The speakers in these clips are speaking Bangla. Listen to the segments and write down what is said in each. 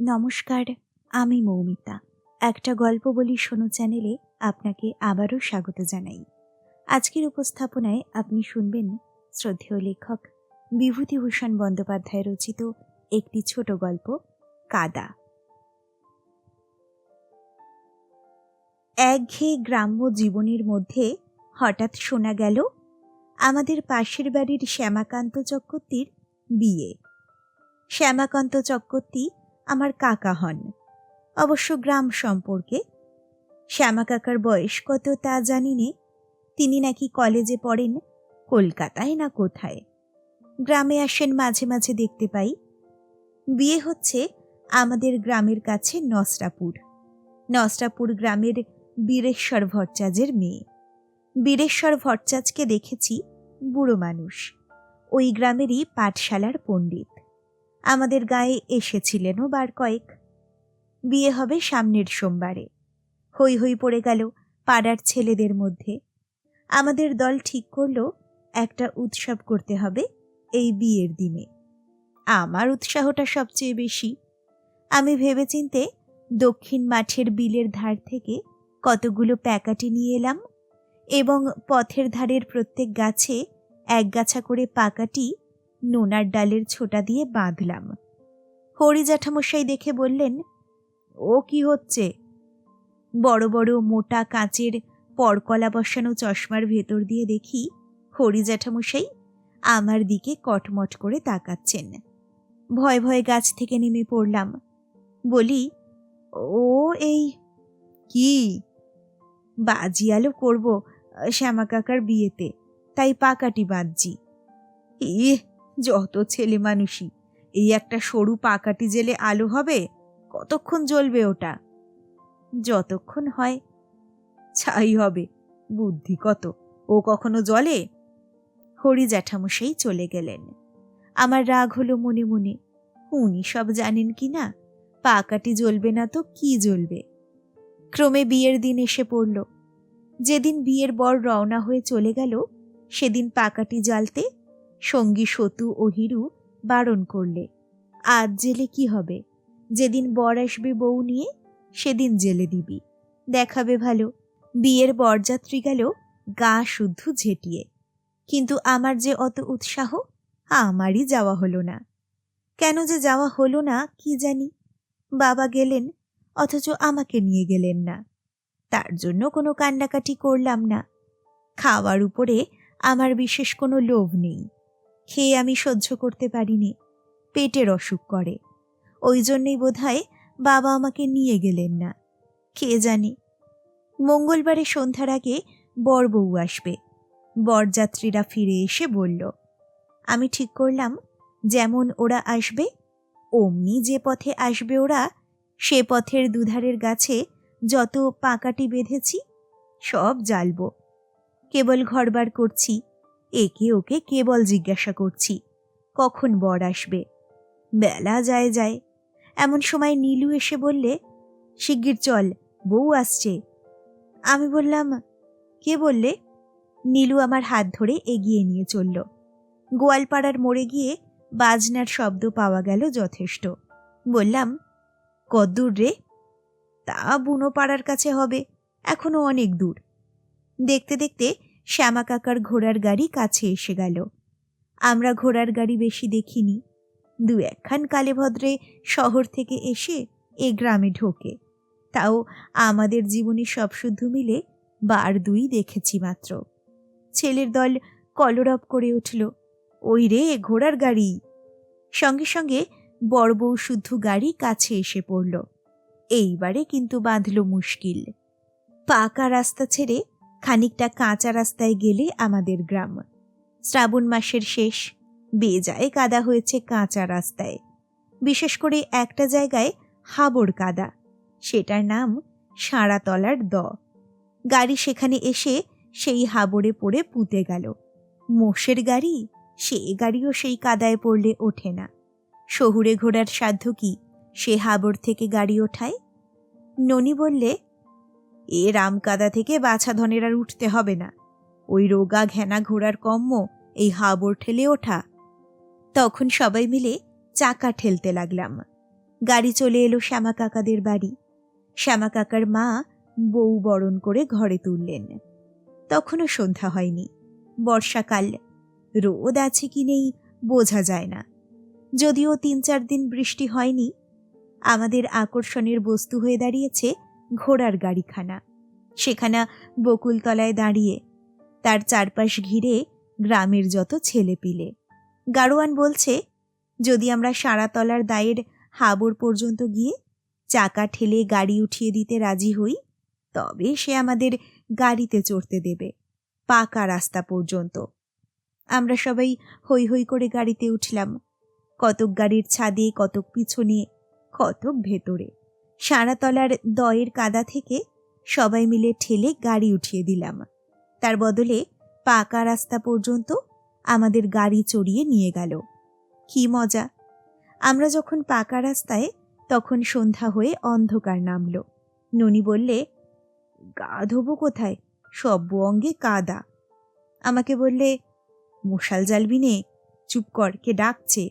নমস্কার, আমি মৌমিতা। একটা গল্প বলি শোনো চ্যানেলে, আপনাকে আবারও স্বাগত জানাই। আজকের উপস্থাপনায় আপনি শুনবেন শ্রদ্ধেয় লেখক বিভূতিভূষণ বন্দ্যোপাধ্যায় রচিত একটি ছোট গল্প, কাদা। একঘেয়ে গ্রাম্য জীবনের মধ্যে হঠাৎ শোনা গেল, আমাদের পাশের বাড়ির শ্যামাকান্ত চক্রবর্তীর বিয়ে। শ্যামাকান্ত চক্রবর্তী আমার কাকা হন। অবশ্য গ্রাম সম্পর্কে। শ্যামা কাকার বয়স কত তা জানি নে। তিনি নাকি কলেজে পড়েন, কলকাতায় না কোথায়? গ্রামে আসেন মাঝে মাঝে দেখতে পাই। বিয়ে হচ্ছে আমাদের গ্রামের কাছে নসরাপুর। নসরাপুর গ্রামের বীরেশ্বর ভট্টাচার্যের মেয়ে। বীরেশ্বর ভট্টাচার্যকে দেখেছি বুড়ো মানুষ। ওই গ্রামেরই পাঠশালার পণ্ডিত। আমাদের গায়ে এসেছিলেনও বার কয়েক। বিয়ে হবে সামনের সোমবারে। হই হই পড়ে গেল পাড়ার ছেলেদের মধ্যে। আমাদের দল ঠিক করল একটা উৎসব করতে হবে এই বিয়ের দিনে। আমার উৎসাহটা সবচেয়ে বেশি। আমি ভেবেচিন্তে দক্ষিণ মাঠের বিলের ধার থেকে কতগুলো প্যাকাটি নিয়ে এলাম এবং পথের ধারের প্রত্যেক গাছে এক গাছা করে পাকাটি নোনার ডালের ছোটা দিয়ে বাঁধলাম। হরি জ্যাঠামশাই দেখে বললেন, ও কি হচ্ছে? বড় বড় মোটা কাঁচের পরকলা বসানো চশমার ভেতর দিয়ে দেখি হরি জ্যাঠামশাই আমার দিকে কটমট করে তাকাচ্ছেন। ভয় ভয়ে গাছ থেকে নেমে পড়লাম। বলি, ও এই কি? বাজি আলো করব শ্যামা কাকার বিয়েতে, তাই পাকাটি বাঁধছি। ইহ যত ছেলে মানুষই, এই একটা সরু পাকাটি জেলে আলো হবে, কতক্ষণ জ্বলবে ওটা? যতক্ষণ হয়, ছাই হবে, বুদ্ধি কত, ও কখনো জলে হরি জ্যাঠামশাই চলে গেলেন। আমার রাগ হলো মনে মনে, উনি সব জানেন কি না, পাকাটি জ্বলবে না তো কি জ্বলবে? ক্রমে বিয়ের দিন এসে পড়ল। যেদিন বিয়ের বর রওনা হয়ে চলে গেল, সেদিন পাকাটি জ্বালতে সঙ্গী সতু ও হিরু বারণ করলে। আজ জেলে কি হবে? যেদিন বর আসবে বউ নিয়ে, সেদিন জেলে দিবি। দেখাবে ভালো। বিয়ের বরযাত্রী গেল গা শুদ্ধ ঝেটিয়ে। কিন্তু আমার যে অত উৎসাহ, আমারই যাওয়া হলো না। কেন যে যাওয়া হলো না, কি জানি? বাবা গেলেন, অথচ আমাকে নিয়ে গেলেন না। তার জন্য কোনো কান্নাকাটি করলাম না। খাওয়ার উপরে আমার বিশেষ কোনো লোভ নেই। খেয়ে আমি সহ্য করতে পারিনি। পেটের অসুখ করে। ওই জন্যই বোধহয় বাবা আমাকে নিয়ে গেলেন না। কে জানে? মঙ্গলবারে সন্ধ্যার আগে বর বউ আসবে। বরযাত্রীরা ফিরে এসে বলল, আমি ঠিক করলাম, যেমন ওরা আসবে, অমনি যে পথে আসবে ওরা, সে পথের দুধারের গাছে যত পাকাটি বেঁধেছি, সব জ্বালব। কেবল ঘরবার করছি একে ওকে কেবল জিজ্ঞাসা করছি, কখন বর আসবে? বেলা যায় যায়। এমন সময় নীলু এসে বললে, শিগগির চল, বউ আসছে। আমি বললাম, কে বললে? নীলু আমার হাত ধরে এগিয়ে নিয়ে চলল। গোয়ালপাড়ার মোড়ে গিয়ে বাজনার শব্দ পাওয়া গেল যথেষ্ট। বললাম, কদ্দূর রে? তা বুনো পাড়ার কাছে হবে, এখনও অনেক দূর। দেখতে দেখতে শ্যামা কাকার ঘোড়ার গাড়ি কাছে এসে গেল। আমরা ঘোড়ার গাড়ি বেশি দেখিনি। দু একখান কালে ভদ্রে শহর থেকে এসে এ গ্রামে ঢোকে। তাও আমাদের জীবনে সব শুদ্ধ মিলে বার দুই দেখেছি মাত্র। ছেলের দল কলরব করে উঠল, ওই রে, ঘোড়ার গাড়ি! সঙ্গে সঙ্গে বড় বউ শুদ্ধ গাড়ি কাছে এসে পড়ল। এইবারে কিন্তু বাঁধল মুশকিল। পাকা রাস্তা ছেড়ে খানিকটা কাঁচা রাস্তায় গেলে আমাদের গ্রাম। শ্রাবণ মাসের শেষ, বেজায় কাদা হয়েছে কাঁচা রাস্তায়। বিশেষ করে একটা জায়গায় হাবড় কাদা, সেটার নাম সাঁড়াতলার দ। গাড়ি সেখানে এসে সেই হাবড়ে পড়ে পুঁতে গেল। মোষের গাড়ি? সে গাড়িও সেই কাদায় পড়লে ওঠে না। শহুরে ঘোড়ার সাধ্য কি সে হাবড় থেকে গাড়ি ওঠায়? ননি বললে এ রামকাদা থেকে বাছা ধনের আর উঠতে হবে না। ওই রোগা ঘেনা ঘোড়ার কম্ম এই হাবড় ঠেলে ওঠা। তখন সবাই মিলে চাকা ঠেলতে লাগলাম। গাড়ি চলে এলো শ্যামা কাকাদের বাড়ি। শ্যামা কাকার মা বউ বরণ করে ঘরে তুললেন। তখনও সন্ধ্যা হয়নি। বর্ষাকাল। রোদ আছে কি নেই বোঝা যায় না। যদিও তিন চার দিন বৃষ্টি হয়নি, আমাদের আকর্ষণের বস্তু হয়ে দাঁড়িয়েছে ঘোড়ার গাড়িখানা। সেখানা বকুলতলায় দাঁড়িয়ে, তার চারপাশ ঘিরে গ্রামের যত ছেলে পিলে গাড়োয়ান বলছে, যদি আমরা সারাতলার দায়ের হাবর পর্যন্ত গিয়ে চাকা ঠেলে গাড়ি উঠিয়ে দিতে রাজি হই, তবে সে আমাদের গাড়িতে চড়তে দেবে, পাকা রাস্তা পর্যন্ত। আমরা সবাই হই হই করে গাড়িতে উঠলাম, কতক গাড়ির ছাদে, কতক পিছনে, কতক ভেতরে। সারাতলার দয়ের কাদা থেকে সবাই মিলে ঠেলে গাড়ি উঠিয়ে দিলাম। তার বদলে পাকা রাস্তা পর্যন্ত আমাদের গাড়ি চড়িয়ে নিয়ে গেল। কি মজা! আমরা যখন পাকা রাস্তায়, তখন সন্ধ্যা হয়ে অন্ধকার নামল। ননি বললে, গা ধোবো কোথায়? সব অঙ্গে কাদা। আমাকে বললে, মশাল জ্বালবি নে, চুপ কর, কে ডাকছে?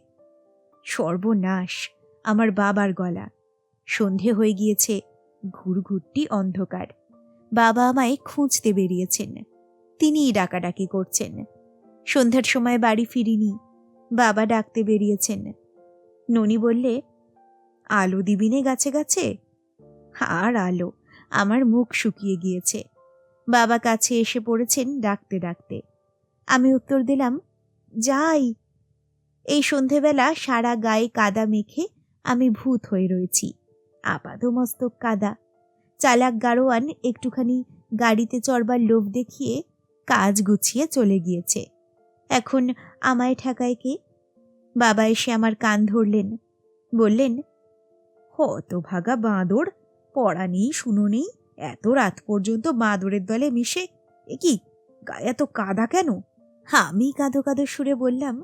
সর্বনাশ, আমার বাবার গলা। সন্ধে হয়ে গিয়েছে। ঘুরঘুরটি অন্ধকার। বাবা আমায় খুঁজতে বেরিয়েছেন। তিনিই ডাকাডাকি করছেন। সন্ধ্যার সময় বাড়ি ফিরিনি। বাবা ডাকতে বেরিয়েছেন। ননি বললে, আলো দিবিনে গাছে গাছে? আর আলো, আমার মুখ শুকিয়ে গিয়েছে। বাবা কাছে এসে পড়েছেন ডাকতে ডাকতে। আমি উত্তর দিলাম, যাই। এই সন্ধেবেলা সারা গায়ে কাদা মেখে আমি ভূত হয়ে রয়েছি। আপাদমস্তক কাদা। চালাক গাড়োয়ান একটুখানি গাড়িতে চড়বার লোভ দেখিয়ে কাজ গুছিয়ে চলে গিয়েছে। এখন আমায় ঠেকায় কে? বাবা এসে আমার কান ধরলেন। বললেন হত ভাগা বাঁদর, পড়া নেই, শুনো নেই, এত রাত পর্যন্ত বাঁদরের দলে মিশে, এ কি এত কাদা কেন? আমি কাঁদো কাঁদো সুরে বললাম,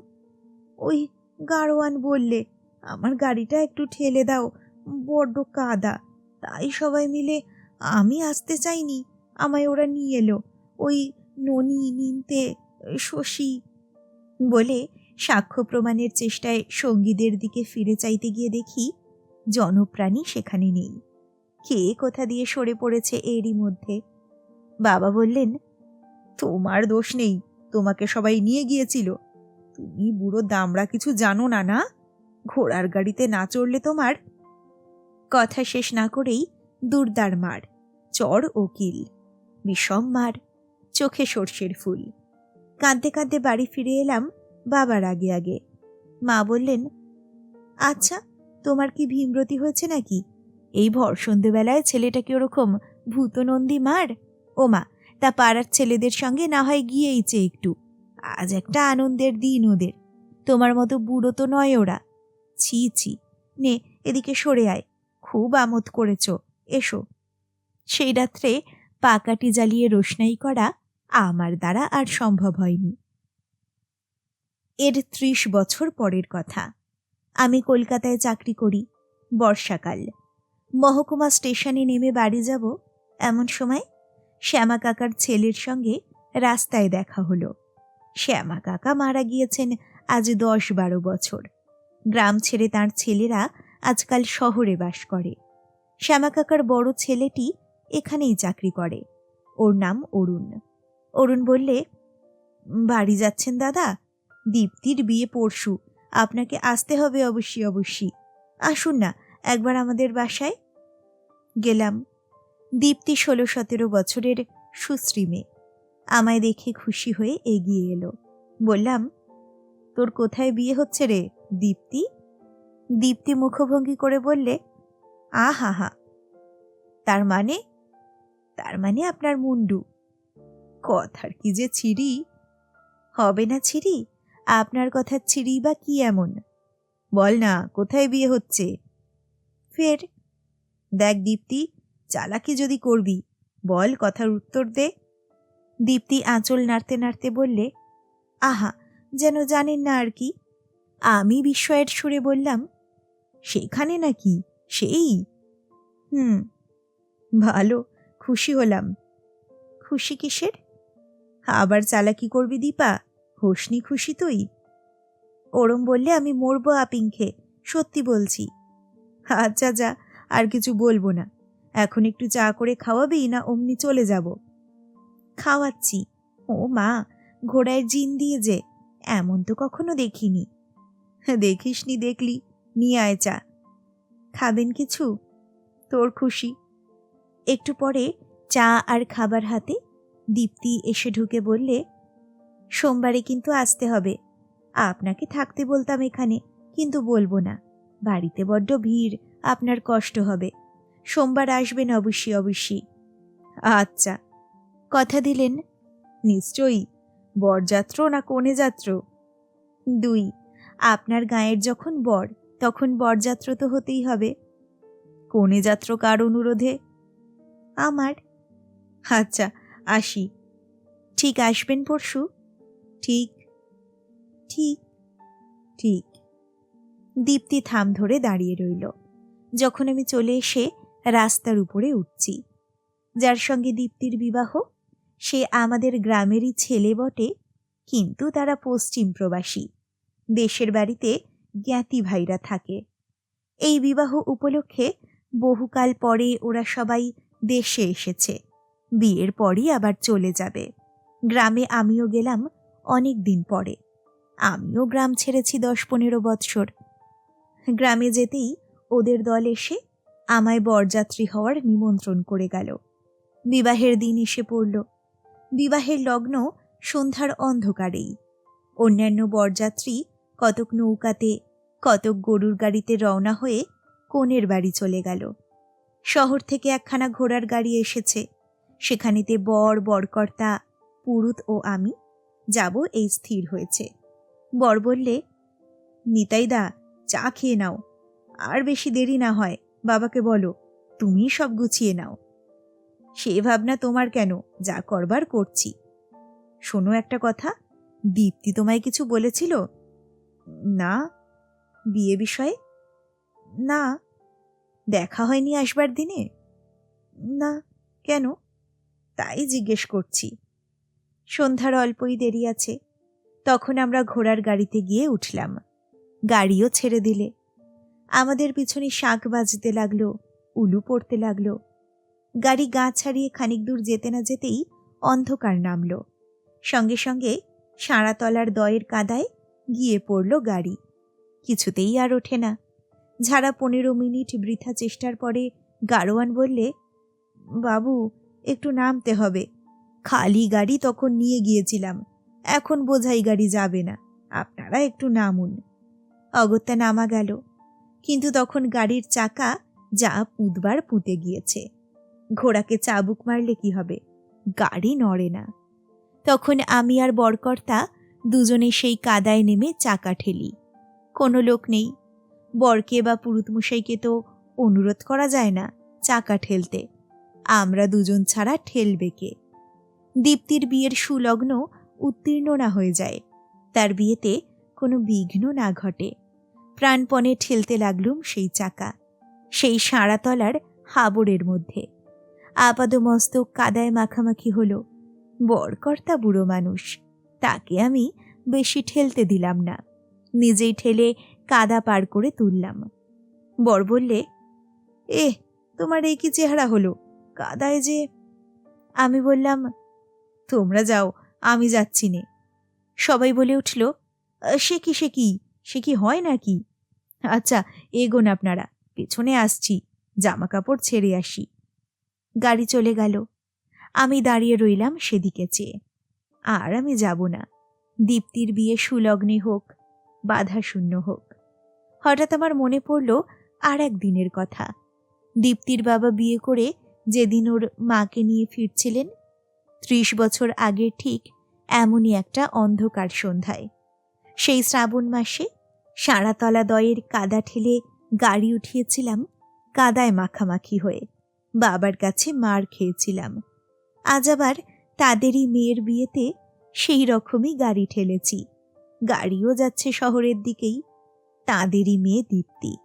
ওই গাড়োয়ান বললে, আমার গাড়িটা একটু ঠেলে দাও বড্ড কাদা। তাই সবাই মিলে আমি আসতে চাইনি, আমায় ওরা নিয়ে এলো। ওই ননি, নিনতে, শশী বলে সাক্ষ্য প্রমাণের চেষ্টায় সঙ্গীদের দিকে ফিরে চাইতে গিয়ে দেখি জনপ্রাণী সেখানে নেই। কে কোথা দিয়ে সরে পড়েছে এরই মধ্যে। বাবা বললেন, তোমার দোষ নেই, তোমাকে সবাই নিয়ে গিয়েছিল। তুমি বুড়ো দামড়া কিছু জানো না না? ঘোড়ার গাড়িতে না চড়লে তোমার কথা শেষ না করেই দুর্দার মার, চর ও কিল বিষম মার, চোখে সর্ষের ফুল। কাঁদতে কাঁদতে বাড়ি ফিরে এলাম বাবার আগে আগে। মা বললেন আচ্ছা তোমার কি ভীমরতি হয়েছে নাকি? এই ভর সন্ধেবেলায় ছেলেটাকে ওরকম ভূতনন্দী মার? ও মা তা পাড়ার ছেলেদের সঙ্গে না হয় গিয়েইছে একটু। আজ একটা আনন্দের দিন ওদের। তোমার মতো বুড়ো তো নয় ওরা। ছি ছি, নে, এদিকে সরে আয়। খুব আমোদ করেছ। এসো। সেই রাত্রে পাকাটি জ্বালিয়ে রোশনাই করা আমার দ্বারা আর সম্ভব হয়নি। এর ত্রিশ বছর পরের কথা। আমি কলকাতায় চাকরি করি। বর্ষাকাল। মহকুমা স্টেশনে নেমে বাড়ি যাব এমন সময় শ্যামা কাকার ছেলের সঙ্গে রাস্তায় দেখা হলো। শ্যামা কাকা মারা গিয়েছেন আজ দশ বারো বছর। গ্রাম ছেড়ে তার ছেলেরা আজকাল শহরে বাস করে। শ্যামা কাকার বড় ছেলেটি এখানেই চাকরি করে। ওর নাম অরুণ। অরুণ বললে, বাড়ি যাচ্ছেন দাদা? দীপ্তির বিয়ে পরশু। আপনাকে আসতে হবে অবশ্যই অবশ্যই। আসুন না, একবার আমাদের বাসায়। গেলাম। দীপ্তি ষোলো সতেরো বছরের সুশ্রী মেয়ে। আমায় দেখে খুশি হয়ে এগিয়ে এলো। বললাম, তোর কোথায় বিয়ে হচ্ছে রে, দীপ্তি? দীপ্তি মুখভঙ্গি করে বললে আ হা হা তার মানে? তার মানে আপনার মুন্ডু। কথার কি যে ছিরি? হবে না ছিরি? আপনার কথা ছিরি বা কি এমন? বল না, কোথায় বিয়ে হচ্ছে? ফের? দেখ দীপ্তি, চালাকি যদি করবি, বল কথার উত্তর দে। দীপ্তি আঁচল নাড়তে নাড়তে বললে, আহা, যেন জানেন না আর কি। আমি বিস্ময়ের সুরে বললাম সেখানে নাকি? সেই? হুম, ভালো, খুশি হলাম। খুশি কিসের? আবার চালাকি করবি দীপা? হোসনি খুশি তুই? ওরম বললে আমি মরবো আপিংখে, সত্যি বলছি। আচ্ছা যা, আর কিছু বলব না। এখন একটু চা করে খাওয়াবি না অমনি চলে যাব? খাওয়াচ্ছি। ও মা, ঘোড়ায় জিন দিয়ে যে, এমন তো কখনো দেখিনি। দেখিসনি দেখলি। নিয়ে আয় চা খাবেন কিছু? তোর খুশি। একটু পরে চা আর খাবার হাতে দীপ্তি এসে ঢুকে বললে, সোমবারে কিন্তু আসতে হবে। আপনাকে থাকতে বলতাম এখানে, কিন্তু বলব না। বাড়িতে বড্ড ভিড়, আপনার কষ্ট হবে। সোমবার আসবেন অবশ্যই অবশ্যই। আচ্ছা। কথা দিলেন, নিশ্চয়ই। বরযাত্র না কনে যাত্র? দুই। আপনার গায়ের যখন বর তখন বরযাত্র তো হতেই হবে। কনে যাত্র কার অনুরোধে? আমার। আচ্ছা আসি। ঠিক আসবেন পরশু? ঠিক। ঠিক। ঠিক। দীপ্তি থাম ধরে দাঁড়িয়ে রইল। যখন আমি চলে এসে রাস্তার উপরে উঠছি। যার সঙ্গে দীপ্তির বিবাহ, সে আমাদের গ্রামেরই ছেলে বটে, কিন্তু তারা পশ্চিম প্রবাসী। দেশের বাড়িতে জ্ঞাতি ভাইরা থাকে। এই বিবাহ উপলক্ষে বহুকাল পরে ওরা সবাই দেশে এসেছে। বিয়ের পরই আবার চলে যাবে। গ্রামে আমিও গেলাম অনেক দিন পরে। আমিও গ্রাম ছেড়েছি দশ পনেরো বৎসর। গ্রামে যেতেই ওদের দল এসে আমায় বরযাত্রী হওয়ার নিমন্ত্রণ করে গেল। বিবাহের দিন এসে পড়ল। বিবাহের লগ্ন সন্ধ্যার অন্ধকারেই। অন্যান্য বরযাত্রী কতক নৌকাতে, কতক গরুর গাড়িতে রওনা হয়ে কনের বাড়ি চলে গেল। শহর থেকে একখানা ঘোড়ার গাড়ি এসেছে। সেখানেতে বর, বরকর্তা, পুরুত ও আমি যাব এই স্থির হয়েছে। বর বললে, নিতাইদা, চা খেয়ে নাও। আর বেশি দেরি না হয়, বাবাকে বলো, তুমি সব গুছিয়ে নাও। সে ভাবনা তোমার কেন? যা করবার করছি। শোনো একটা কথা, দীপ্তি তোমায় কিছু বলেছিল? না? বিয়ে বিষয়ে? না। দেখা হয়নি আসবার দিনে? না। কেন? তাই জিজ্ঞেস করছি। সন্ধ্যার অল্পই দেরি আছে। তখন আমরা ঘোড়ার গাড়িতে গিয়ে উঠলাম। গাড়িও ছেড়ে দিলে। আমাদের পিছনে শাঁখ বাজতে লাগল, উলু পড়তে লাগল। গাড়ি গা ছাড়িয়ে খানিক দূর যেতে না যেতেই অন্ধকার নামলো। সঙ্গে সঙ্গে সাঁড়াতলার দয়ের কাদায় গিয়ে পড়ল গাড়ি। কিছুতেই আর ওঠে না। ঝাড়া পনেরো মিনিট বৃথা চেষ্টার পরে গাড়োয়ান বললে, বাবু, একটু নামতে হবে। খালি গাড়ি তখন নিয়ে গিয়েছিলাম। এখন বোঝাই গাড়ি যাবে না। আপনারা একটু নামুন। অগত্যা নামা গেল। কিন্তু তখন গাড়ির চাকা যা পুঁতবার পুঁতে গিয়েছে। ঘোড়াকে চাবুক মারলে কি হবে? গাড়ি নড়ে না। তখন আমি আর বরকর্তা দুজনে সেই কাদায় নেমে চাকা ঠেলি। কোনো লোক নেই। বরকে বা পুরুতমশাইকে তো অনুরোধ করা যায় না চাকা ঠেলতে। আমরা দুজন ছাড়া ঠেলবে কে? দীপ্তির বিয়ের সুলগ্ন উত্তীর্ণ না হয়ে যায়। তার বিয়েতে কোনো বিঘ্ন না ঘটে। প্রাণপণে ঠেলতে লাগলুম সেই চাকা, সেই সাঁড়াতলার হাবড়ের মধ্যে। আপাদমস্তক কাদায় মাখামাখি হলো বরকর্তা বুড়ো মানুষ। তাকে আমি বেশি ঠেলতে দিলাম না। নিজেই ঠেলে কাদা পার করে তুললাম। বর বললে এ তোমার এই কি চেহারা হলো? কাদায় যে আমি বললাম, তোমরা যাও, আমি যাচ্ছি নে। সবাই বলে উঠল, সে কি সে কি? সে কি হয় নাকি? আচ্ছা এগোন আপনারা, পেছনে আসছি জামা কাপড় ছেড়ে আসি। গাড়ি চলে গেল। আমি দাঁড়িয়ে রইলাম সেদিকে চেয়ে। আর আমি যাব না। দীপ্তির বিয়ে সুলগ্নে হোক বাধা শূন্য হোক। হঠাৎ আমার মনে পড়ল আর এক দিনের কথা। দীপ্তির বাবা বিয়ে করে যেদিন ওর মাকে নিয়ে ফিরছিলেন, ত্রিশ বছর আগের ঠিক এমনই একটা অন্ধকার সন্ধ্যায়। সেই শ্রাবণ মাসে সাঁড়াতলা দয়ের কাদা ঠেলে গাড়ি উঠিয়েছিলাম, কাদায় মাখামাখি হয়ে। বাবার কাছে মার খেয়েছিলাম। আজ আবার তাদেরই মেয়ের বিয়েতে সেই রকমই গাড়ি ঠেলেছি। গাড়িও যাচ্ছে শহরের দিকেই, তাঁদেরই মেয়ে দীপ্তি।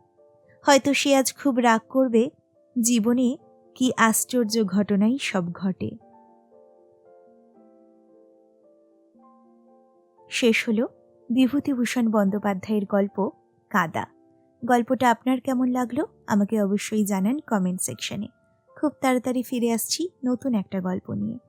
হয়তো সে আজ খুব রাগ করবে, জীবনে কি আশ্চর্য ঘটনাই সব ঘটে। শেষ হলো বিভূতিভূষণ বন্দ্যোপাধ্যায়ের গল্প, কাদা। গল্পটা আপনার কেমন লাগল আমাকে অবশ্যই জানান কমেন্ট সেকশনে। খুব তাড়াতাড়ি ফিরে আসছি নতুন একটা গল্প নিয়ে।